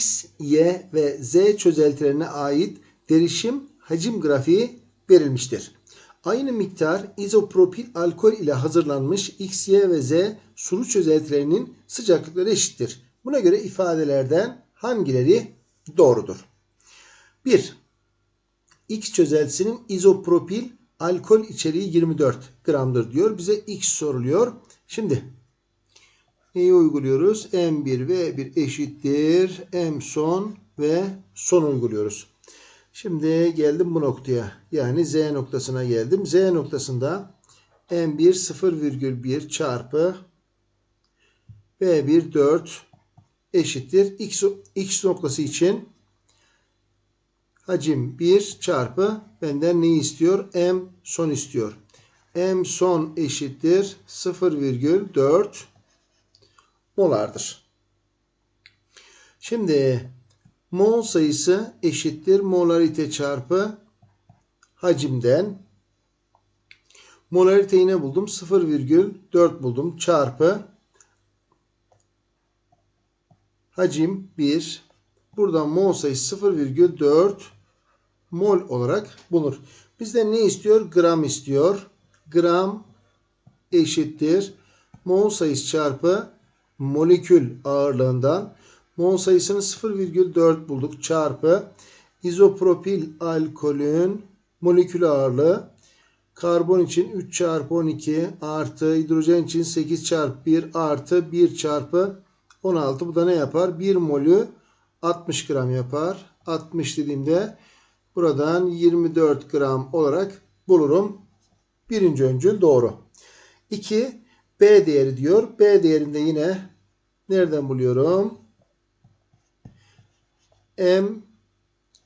X, Y ve Z çözeltilerine ait derişim hacim grafiği verilmiştir. Aynı miktar izopropil alkol ile hazırlanmış X, Y ve Z sulu çözeltilerinin sıcaklıkları eşittir. Buna göre ifadelerden hangileri doğrudur? 1. X çözeltisinin izopropil alkol içeriği 24 gramdır diyor. Bize X soruluyor. Şimdi neyi uyguluyoruz? M1 ve 1 eşittir. M son ve son uyguluyoruz. Şimdi geldim bu noktaya. Yani Z noktasına geldim. Z noktasında M1 0,1 çarpı B1 4 eşittir. X, X noktası için hacim 1 çarpı benden neyi istiyor? M son istiyor. M son eşittir 0,4 molardır. Şimdi mol sayısı eşittir molarite çarpı hacimden. Molariteyi ne buldum? 0,4 buldum. Çarpı hacim 1. Buradan mol sayısı 0,4 mol olarak bulunur. Bizden ne istiyor? Gram istiyor. Gram eşittir. Mol sayısı çarpı molekül ağırlığından mol sayısını 0,4 bulduk çarpı izopropil alkolün molekül ağırlığı karbon için 3 çarpı 12 artı hidrojen için 8 çarpı 1 artı 1 çarpı 16 bu da ne yapar? 1 molü 60 gram yapar. 60 dediğimde buradan 24 gram olarak bulurum. Birinci öncül doğru. 2 B değeri diyor. B değerinde yine nereden buluyorum? M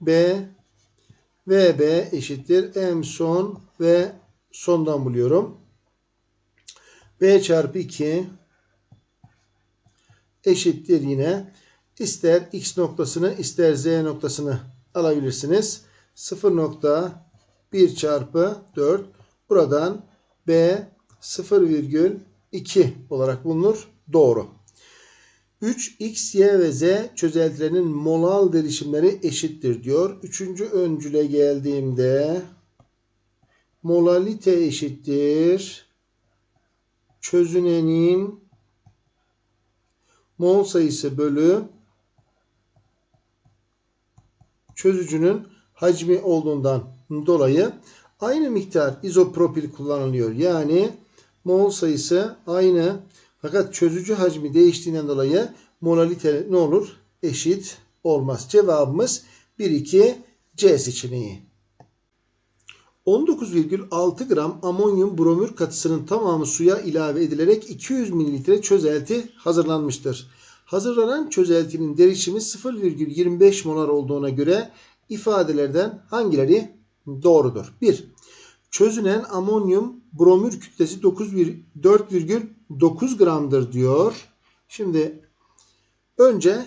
B V B eşittir M son ve sondan buluyorum. B çarpı 2 eşittir yine ister x noktasını ister z noktasını alabilirsiniz. 0.1 çarpı 4 buradan B 0,2 olarak bulunur. Doğru. 3 x, y ve z çözeltilerinin molal derişimleri eşittir diyor. Üçüncü öncüle geldiğimde molalite eşittir. Çözünenin mol sayısı bölü çözücünün hacmi olduğundan dolayı aynı miktar izopropil kullanılıyor. Yani mol sayısı aynı fakat çözücü hacmi değiştiğinden dolayı molalite ne olur? Eşit olmaz. Cevabımız 1 2 C seçeneği. 19,6 gram amonyum bromür katısının tamamı suya ilave edilerek 200 mililitre çözelti hazırlanmıştır. Hazırlanan çözeltinin derişimi 0,25 molar olduğuna göre ifadelerden hangileri doğrudur? 1. Çözünen amonyum bromür kütlesi 4,9 gramdır diyor. Şimdi önce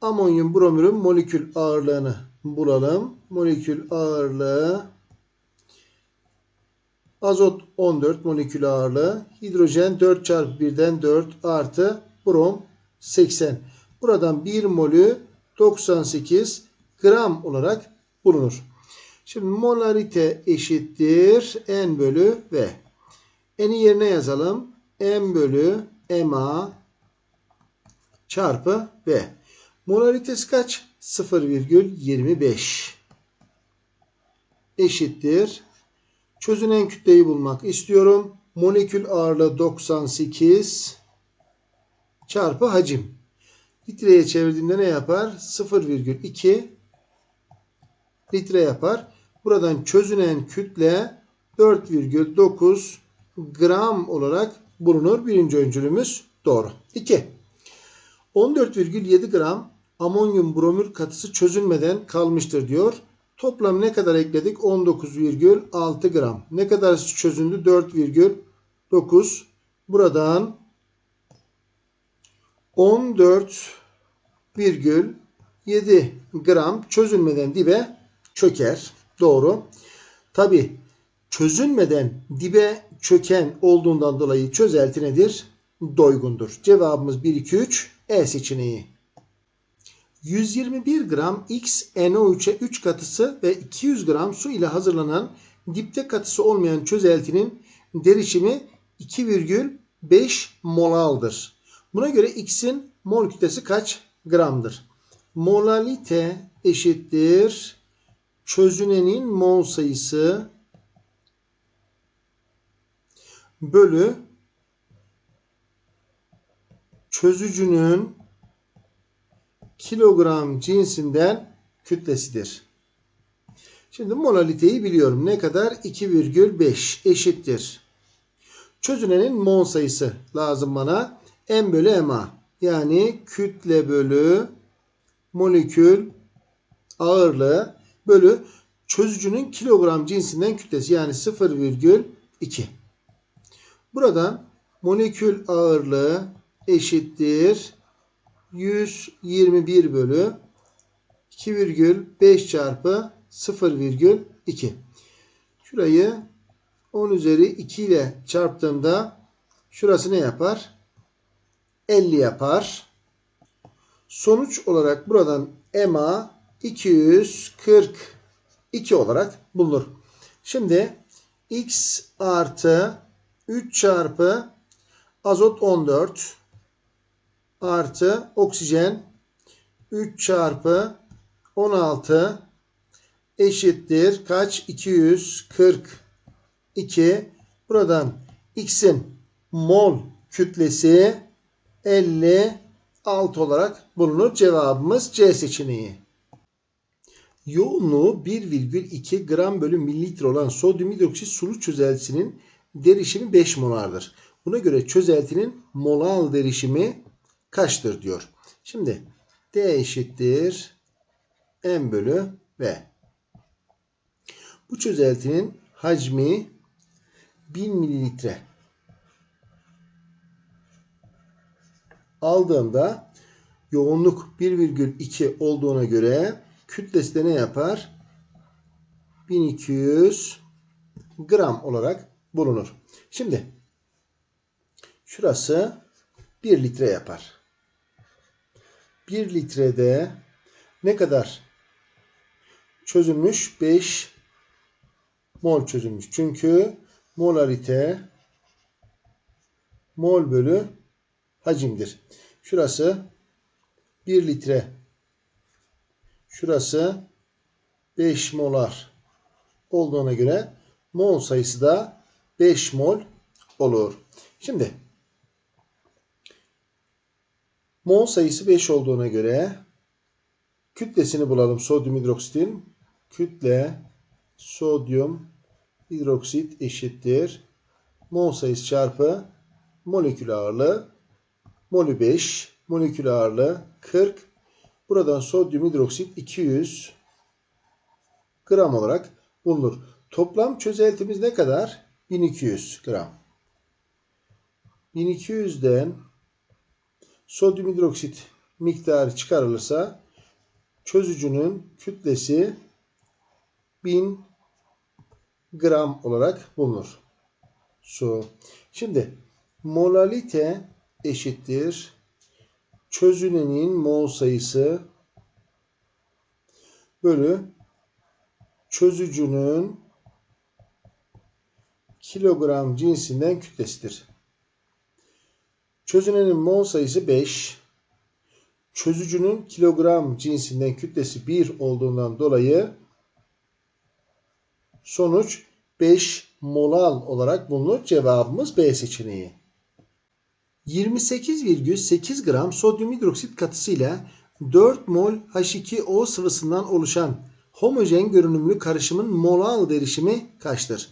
amonyum bromürün molekül ağırlığını bulalım. Molekül ağırlığı azot 14 molekül ağırlığı, hidrojen 4 çarpı 1'den 4 artı brom 80. Buradan 1 molü 98 gram olarak bulunur. Şimdi molarite eşittir n bölü v. N'i yerine yazalım. m bölü ma çarpı v. Molaritesi kaç? 0,25 eşittir. Çözünen kütleyi bulmak istiyorum. Molekül ağırlığı 98 çarpı hacim. Litreye çevirdiğimde ne yapar? 0,2 litre yapar. Buradan çözünen kütle 4,9 gram olarak bulunur. Birinci öncülümüz doğru. 2. 14,7 gram amonyum bromür katısı çözülmeden kalmıştır diyor. Toplam ne kadar ekledik? 19,6 gram. Ne kadar çözündü? 4,9. Buradan 14,7 gram çözülmeden dibe çöker. Doğru. Tabi çözülmeden dibe çöken olduğundan dolayı çözelti nedir? Doygundur. Cevabımız 1, 2, 3 E seçeneği. 121 gram X NO3'e 3 katısı ve 200 gram su ile hazırlanan dipte katısı olmayan çözeltinin derişimi 2,5 molaldır. Buna göre X'in mol kütlesi kaç gramdır? Molalite eşittir çözünenin mol sayısı bölü çözücünün kilogram cinsinden kütlesidir. Şimdi molaliteyi biliyorum. Ne kadar? 2,5 eşittir. Çözünenin mol sayısı lazım bana. M bölü MA. Yani kütle bölü molekül ağırlığı bölü çözücünün kilogram cinsinden kütlesi yani 0,2. Buradan molekül ağırlığı eşittir 121 bölü 2,5 çarpı 0,2. Şurayı 10 üzeri 2 ile çarptığımda şurası ne yapar? 50 yapar. Sonuç olarak buradan EMA 242 olarak bulunur. Şimdi X artı 3 çarpı azot 14 artı oksijen 3 çarpı 16 eşittir. Kaç? 242. Buradan X'in mol kütlesi 56 olarak bulunur. Cevabımız C seçeneği. Yoğunluğu 1,2 gram bölü mililitre olan sodyum hidroksit sulu çözeltisinin derişimi 5 molardır. Buna göre çözeltinin molal derişimi kaçtır diyor. Şimdi D eşittir M bölü V. Bu çözeltinin hacmi 1000 mililitre. Aldığımda yoğunluk 1,2 olduğuna göre kütlesi de ne yapar? 1200 gram olarak bulunur. Şimdi şurası 1 litre yapar. 1 litrede ne kadar çözülmüş? 5 mol çözülmüş. Çünkü molarite mol bölü hacimdir. Şurası 1 litre. Şurası 5 molar olduğuna göre mol sayısı da 5 mol olur. Şimdi mol sayısı 5 olduğuna göre kütlesini bulalım sodyum hidroksitin. Kütle sodyum hidroksit eşittir. Mol sayısı çarpı molekül ağırlığı molü 5 molekül ağırlığı 40 buradan sodyum hidroksit 200 gram olarak bulunur. Toplam çözeltimiz ne kadar? 1200 gram. 1200'den sodyum hidroksit miktarı çıkarılırsa çözücünün kütlesi 1000 gram olarak bulunur. Su. Şimdi molalite eşittir çözünenin mol sayısı bölü çözücünün kilogram cinsinden kütlesidir. Çözünenin mol sayısı 5. Çözücünün kilogram cinsinden kütlesi 1 olduğundan dolayı sonuç 5 molal olarak bulunur. Cevabımız B seçeneği. 28,8 gram sodyum hidroksit katısıyla 4 mol H2O sıvısından oluşan homojen görünümlü karışımın molal derişimi kaçtır?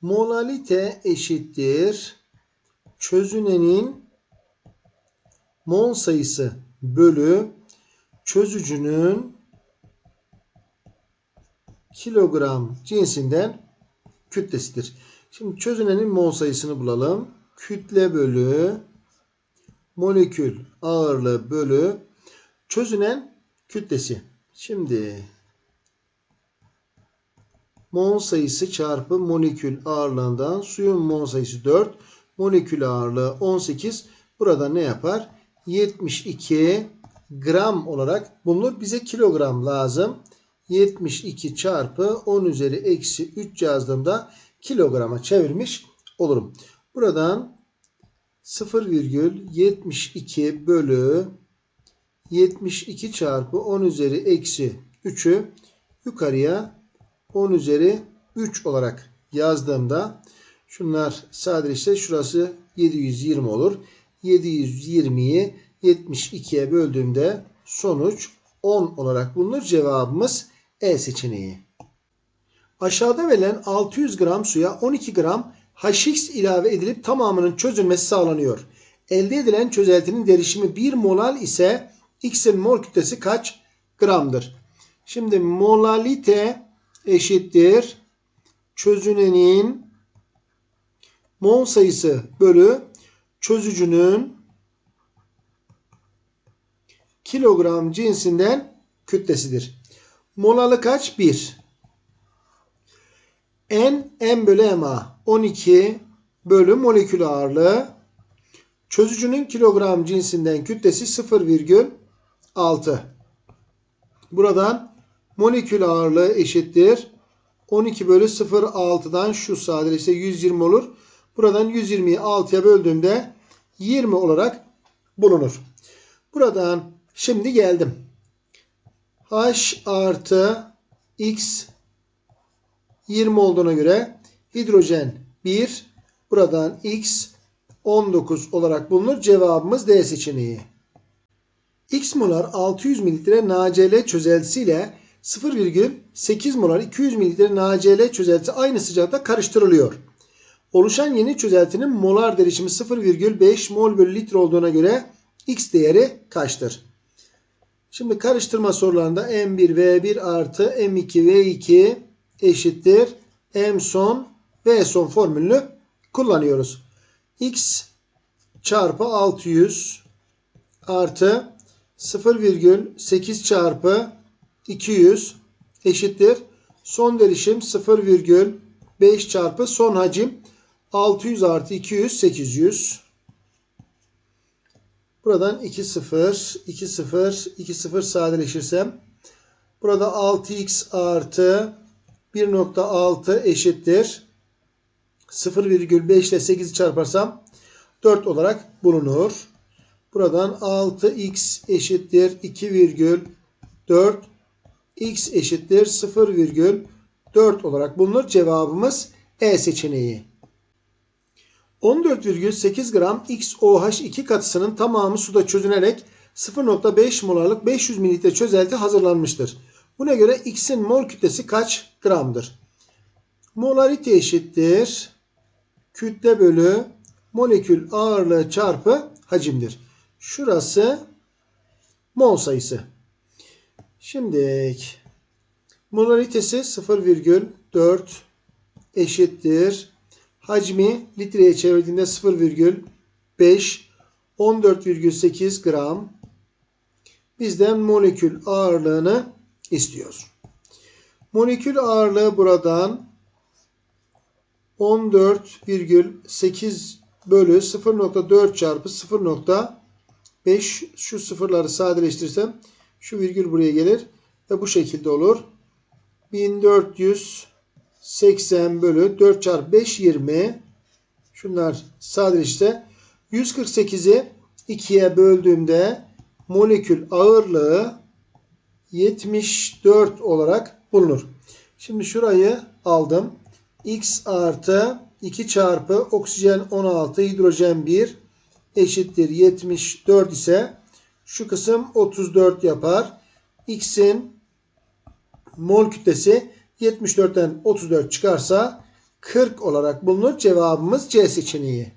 Molalite eşittir çözünenin mol sayısı bölü çözücünün kilogram cinsinden kütlesidir. Şimdi çözünenin mol sayısını bulalım. Kütle bölü molekül ağırlığı bölü çözünen kütlesi. Şimdi mol sayısı çarpı molekül ağırlığından suyun mol sayısı 4, molekül ağırlığı 18. Burada ne yapar? 72 gram olarak bulunur. Bize kilogram lazım. 72 çarpı 10 üzeri eksi 3 yazdığımda kilograma çevirmiş olurum. Buradan 0,72 bölü 72 çarpı 10 üzeri eksi 3'ü yukarıya 10 üzeri 3 olarak yazdığımda şunlar sadeleşse şurası 720 olur. 720'yi 72'ye böldüğümde sonuç 10 olarak bulunur. Cevabımız E seçeneği. Aşağıda verilen 600 gram suya 12 gram HX ilave edilip tamamının çözülmesi sağlanıyor. Elde edilen çözeltinin derişimi 1 molal ise X'in mol kütlesi kaç gramdır? Şimdi molalite eşittir çözünenin mol sayısı bölü çözücünün kilogram cinsinden kütlesidir. Molalı kaç? 1. N, M bölü MA 12 bölü molekül ağırlığı. Çözücünün kilogram cinsinden kütlesi 0,6. Buradan molekül ağırlığı eşittir. 12 bölü 0,6'dan şu sadeleşse 120 olur. Buradan 120'yi 6'ya böldüğümde 20 olarak bulunur. Buradan şimdi geldim. H artı X 20 olduğuna göre hidrojen 1 buradan X 19 olarak bulunur. Cevabımız D seçeneği. X molar 600 mililitre NaCl çözeltisiyle 0,8 molar 200 mililitre NaCl çözeltisi aynı sıcakta karıştırılıyor. Oluşan yeni çözeltinin molar derişimi 0,5 mol bölü litre olduğuna göre X değeri kaçtır? Şimdi karıştırma sorularında M1 V1 artı M2 V2 eşittir. M son V son formülünü kullanıyoruz. X çarpı 600 artı 0,8 çarpı 200 eşittir. Son derişim 0,5 çarpı son hacim 600 artı 200 800. Buradan 2 0 2 0 2 0 sadeleşirsem burada 6x artı 1.6 eşittir. 0,5 ile 8'i çarparsam 4 olarak bulunur. Buradan 6x eşittir 2,4 x eşittir 0,4 olarak bulunur. Cevabımız E seçeneği. 14,8 gram XOH2 katısının tamamı suda çözünerek 0.5 molarlık 500 mililitre çözelti hazırlanmıştır. Buna göre X'in mol kütlesi kaç gramdır? Molarite eşittir kütle bölü molekül ağırlığı çarpı hacimdir. Şurası mol sayısı. Şimdi molaritesi 0,4 eşittir. Hacmi litreye çevirdiğinde 0,5 14,8 gram. Bizden molekül ağırlığını istiyoruz. Molekül ağırlığı buradan 14,8 bölü 0.4 çarpı 0.5 şu sıfırları sadeleştirirsem şu virgül buraya gelir ve bu şekilde olur. 1480 bölü 4 çarpı 5 20 şunlar sadeleşse 148'i 2'ye böldüğümde molekül ağırlığı 74 olarak bulunur. Şimdi şurayı aldım. X artı 2 çarpı oksijen 16 hidrojen 1 eşittir 74 ise şu kısım 34 yapar. X'in mol kütlesi 74'ten 34 çıkarsa 40 olarak bulunur. Cevabımız C seçeneği.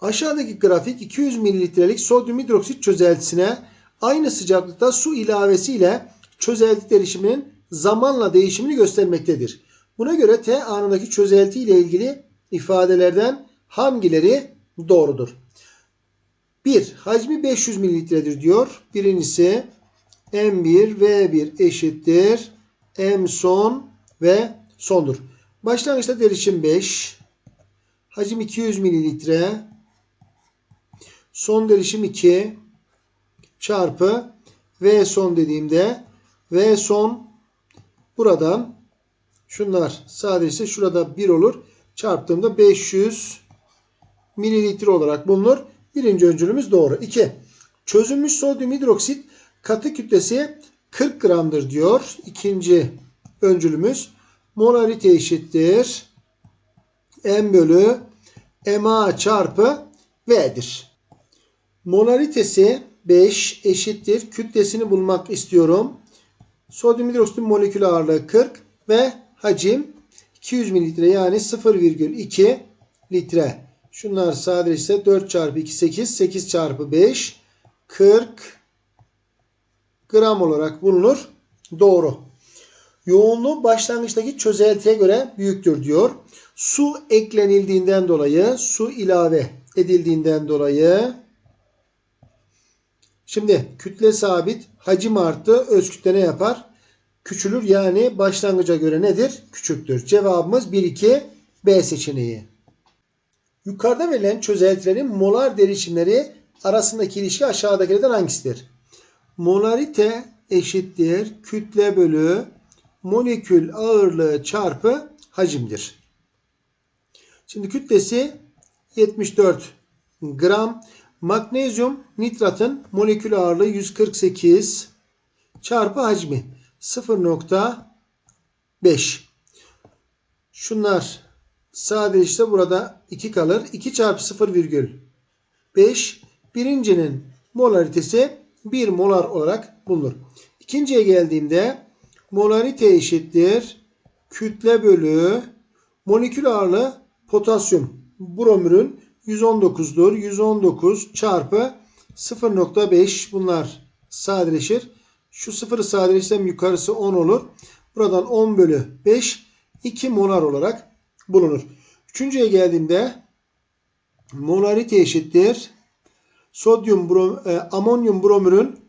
Aşağıdaki grafik 200 mililitrelik sodyum hidroksit çözeltisine aynı sıcaklıkta su ilavesiyle çözelti derişiminin zamanla değişimini göstermektedir. Buna göre T anındaki çözelti ile ilgili ifadelerden hangileri doğrudur? 1. Hacmi 500 mililitredir diyor. Birincisi M1 V1 eşittir. M son ve sondur. Başlangıçta derişim 5. Hacim 200 mililitre. Son derişim 2 çarpı V son dediğimde V son buradan şunlar sadece şurada 1 olur. Çarptığımda 500 mililitre olarak bulunur. Birinci öncülümüz doğru. 2. Çözülmüş sodyum hidroksit katı kütlesi 40 gramdır diyor. İkinci öncülümüz molarite eşittir. M bölü MA çarpı V'dir. Molaritesi 5 eşittir. Kütlesini bulmak istiyorum. Sodyum hidroksitin molekül ağırlığı 40 ve hacim 200 mililitre yani 0,2 litre. Şunlar sadeleşse 4 çarpı 2 8 8 çarpı 5 40 gram olarak bulunur. Doğru. Yoğunluğu başlangıçtaki çözeltiye göre büyüktür diyor. Su eklenildiğinden dolayı, su ilave edildiğinden dolayı şimdi kütle sabit, hacim arttı, öz kütle ne yapar? Küçülür yani başlangıca göre nedir? Küçüktür. Cevabımız 1 2 B seçeneği. Yukarıda verilen çözeltilerin molar derişimleri arasındaki ilişki aşağıdakilerden hangisidir? Molarite eşittir kütle bölü molekül ağırlığı çarpı hacimdir. Şimdi kütlesi 74 gram. Magnezyum nitratın molekül ağırlığı 148 çarpı hacmi 0.5. Şunlar sadece işte burada 2 kalır. 2 çarpı 0,5 birincinin molaritesi 1 molar olarak bulunur. İkinciye geldiğimde molarite eşittir kütle bölü molekül ağırlığı potasyum bromürün 119'dur. 119 çarpı 0.5 bunlar sadeleşir. Şu sıfırı sadeleştirsem yukarısı 10 olur. Buradan 10 bölü 5 2 molar olarak bulunur. Üçüncüye geldiğimde molarite eşittir. Sodyum brom, e, amonyum bromürün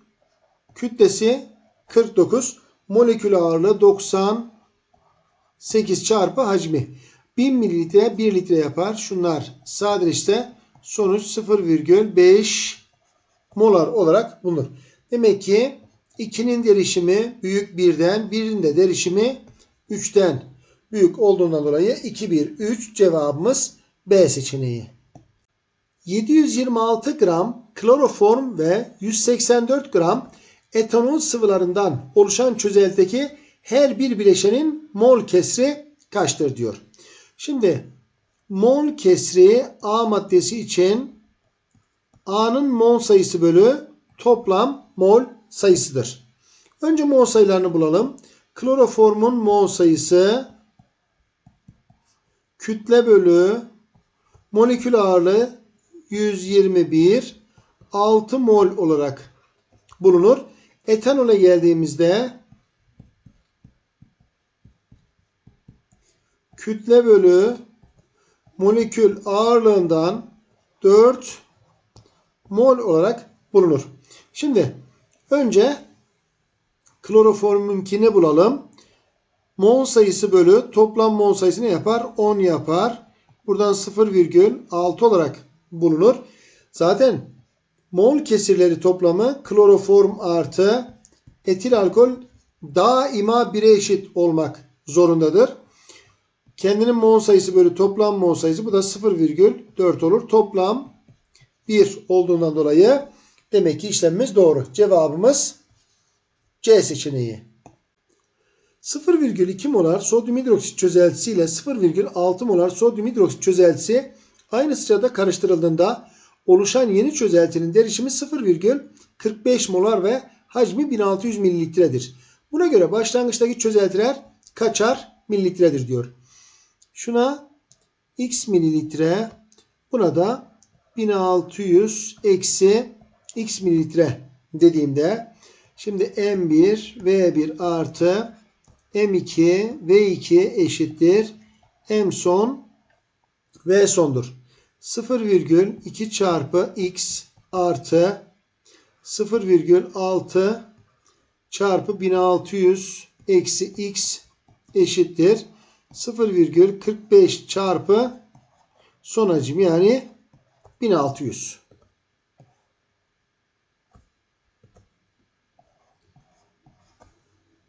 kütlesi 49. Molekül ağırlığı 98 çarpı hacmi. 1000 mililitre 1 litre yapar. Şunlar sadeleşse sonuç 0,5 molar olarak bulunur. Demek ki 2'nin derişimi büyük 1'den, 1'in de derişimi 3'ten büyük olduğundan dolayı 2, 1, 3 cevabımız B seçeneği. 726 gram kloroform ve 184 gram etanol sıvılarından oluşan çözeltideki her bir bileşenin mol kesri kaçtır diyor. Şimdi mol kesri A maddesi için A'nın mol sayısı bölü toplam mol sayısıdır. Önce mol sayılarını bulalım. Kloroformun mol sayısı kütle bölü molekül ağırlığı 121 6 mol olarak bulunur. Etanole geldiğimizde kütle bölü molekül ağırlığından 4 mol olarak bulunur. Şimdi önce kloroformunkini bulalım. Mol sayısı bölü toplam mol sayısı ne yapar? 10 yapar. Buradan 0,6 olarak bulunur. Zaten mol kesirleri toplamı kloroform artı etil alkol daima 1'e eşit olmak zorundadır. Kendinin mol sayısı bölü toplam mol sayısı bu da 0,4 olur. Toplam 1 olduğundan dolayı demek ki işlemimiz doğru. Cevabımız C seçeneği. 0,2 molar sodyum hidroksit çözeltisi ile 0,6 molar sodyum hidroksit çözeltisi aynı sırada karıştırıldığında oluşan yeni çözeltinin derişimi 0,45 molar ve hacmi 1600 mililitredir. Buna göre başlangıçtaki çözeltiler kaçar mililitredir diyor. Şuna x mililitre buna da 1600 eksi x mililitre dediğimde şimdi M1 V1 artı M2 V2 eşittir M son V sondur. 0,2 çarpı x artı 0,6 çarpı 1600 eksi x eşittir 0,45 çarpı son hacim yani 1600.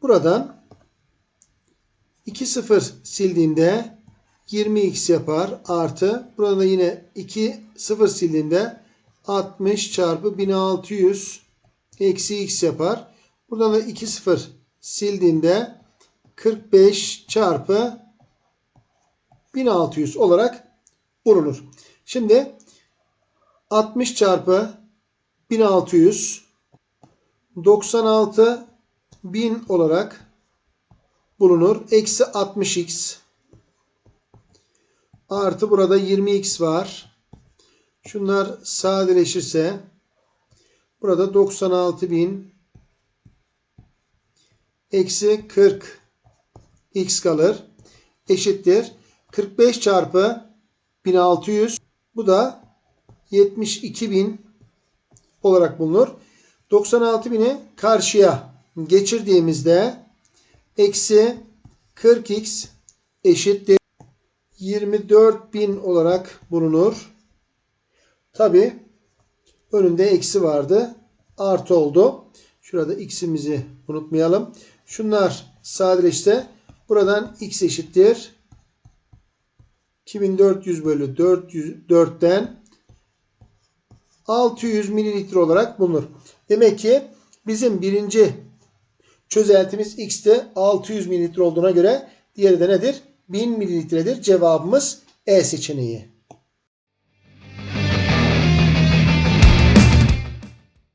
Buradan 2 sıfır sildiğimde 20x yapar artı burada da yine 2 sıfır sildiğimde 60 çarpı 1600 eksi x yapar. Buradan da 2 sıfır sildiğimde 45 çarpı 1600 olarak bulunur. Şimdi 60 çarpı 1600 96 1000 olarak bulunur. Eksi 60x artı burada 20x var. Şunlar sadeleşirse burada 96.000 eksi 40 x kalır. Eşittir. 45 çarpı 1600 bu da 72.000 olarak bulunur. 96.000'i karşıya geçirdiğimizde eksi 40x eşittir 24.000 olarak bulunur. Tabi önünde eksi vardı. Artı oldu. Şurada x'imizi unutmayalım. Şunlar sadeleşse buradan x eşittir. 2400 bölü 400, 4'ten 600 mililitre olarak bulunur. Demek ki bizim birinci çözeltimiz x'te 600 mililitre olduğuna göre diğeri de nedir? 1000 mililitredir. Cevabımız E seçeneği.